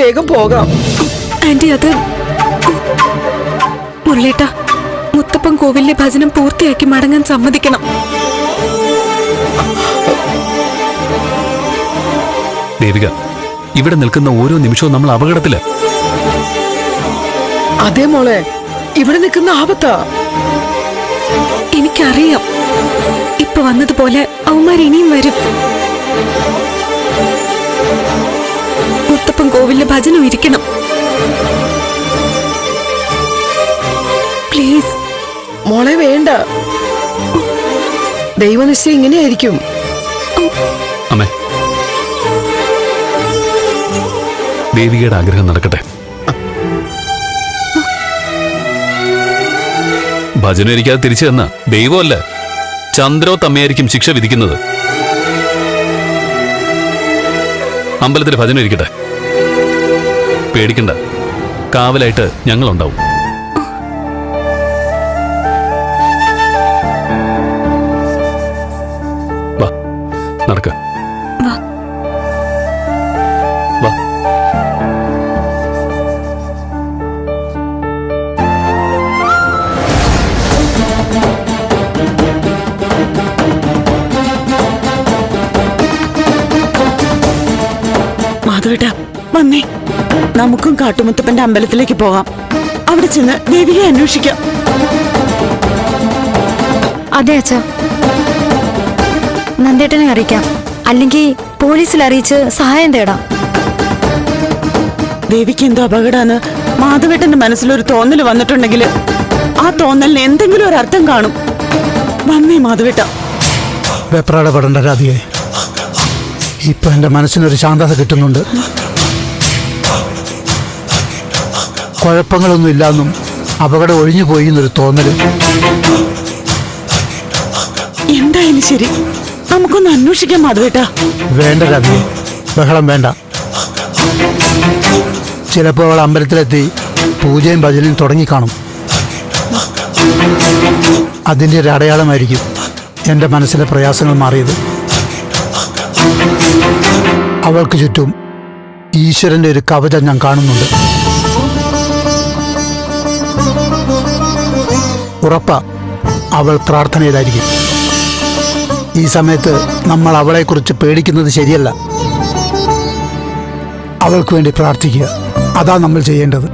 വേഗം പോകാം. ആന്റി അത് മുരളേട്ട മുത്തപ്പൻ കോവിലിലെ ഭജനം പൂർത്തിയാക്കി മടങ്ങാൻ സമ്മതിക്കണം. ദേവിക ഇവിടെ നിൽക്കുന്ന ഓരോ നിമിഷവും നമ്മൾ അപകടത്തിൽ. അതേ മോളെ ഇവിടെ നിൽക്കുന്ന ആപത്താ. എനിക്കറിയാം. ഇപ്പൊ വന്നതുപോലെ അവന്മാർ ഇനിയും വരും. മുത്തപ്പൻ കോവിലിലെ ഭജനം ഇരിക്കണം. പ്ലീസ്. മോളെ വേണ്ട. ദൈവനിശ്ചയം ഇങ്ങനെയായിരിക്കും. അമ്മേ. ദേവികയുടെ ആഗ്രഹം നടക്കട്ടെ. ഭജന ഇരിക്കാതെ തിരിച്ചു തന്ന ദൈവമല്ല ചന്ദ്രോ തമ്മയായിരിക്കും ശിക്ഷ വിധിക്കുന്നത്. അമ്പലത്തിൽ ഭജന ഇരിക്കട്ടെ. പേടിക്കണ്ട. കാവലായിട്ട് ഞങ്ങളുണ്ടാവും. വാ നടക്ക. വാ. വാ. മാധവേട്ട വന്നേ. നമുക്കും കാട്ടുമുത്തപ്പന്റെ അമ്പലത്തിലേക്ക് പോകാം. അവിടെ ചെന്ന് ദേവിയെ അന്വേഷിക്കാം. അതെ അച്ഛ. നന്ദേട്ടനെ അറിയിക്കാം. അല്ലെങ്കിൽ പോലീസിൽ അറിയിച്ച് സഹായം തേടാം. ദേവിക്ക് എന്തോ അപകടമാണ് മാധവേട്ടന്റെ മനസ്സിലൊരു തോന്നൽ വന്നിട്ടുണ്ടെങ്കിൽ ആ തോന്നലിന് എന്തെങ്കിലും ഒരു അർത്ഥം കാണും. വന്നേ മാധവേട്ട. വെപ്രാടപ്പെടേണ്ട രാധികെ ഇപ്പൊ എന്റെ മനസ്സിനൊരു ശാന്തത കിട്ടുന്നുണ്ട്. കുഴപ്പങ്ങളൊന്നും ഇല്ലാന്നും അപകടം ഒഴിഞ്ഞു പോയി എന്നൊരു തോന്നൽ. എന്തായാലും ശരി. നമുക്കൊന്ന് അന്വേഷിക്കാം മാധവേട്ട. വേണ്ട രവി ബഹളം വേണ്ട. ചിലപ്പോൾ അവൾ അമ്പലത്തിലെത്തി പൂജയും ഭജനയും തുടങ്ങിക്കാണും അതിന്റെ ഒരു അടയാളമായിരിക്കും എന്റെ മനസ്സിലെ പ്രയാസങ്ങൾ മാറിയത്. അവൾക്ക് ചുറ്റും ഈശ്വരന്റെ ഒരു കവചം ഞാൻ കാണുന്നുണ്ട്. ഉറപ്പ അവൾ പ്രാർത്ഥനയിലായിരിക്കും. ഈ സമയത്ത് നമ്മൾ അവളെക്കുറിച്ച് പേടിക്കുന്നത് ശരിയല്ല. അവൾക്ക് വേണ്ടി പ്രാർത്ഥിക്കുക. അതാ നമ്മൾ ചെയ്യേണ്ടത്.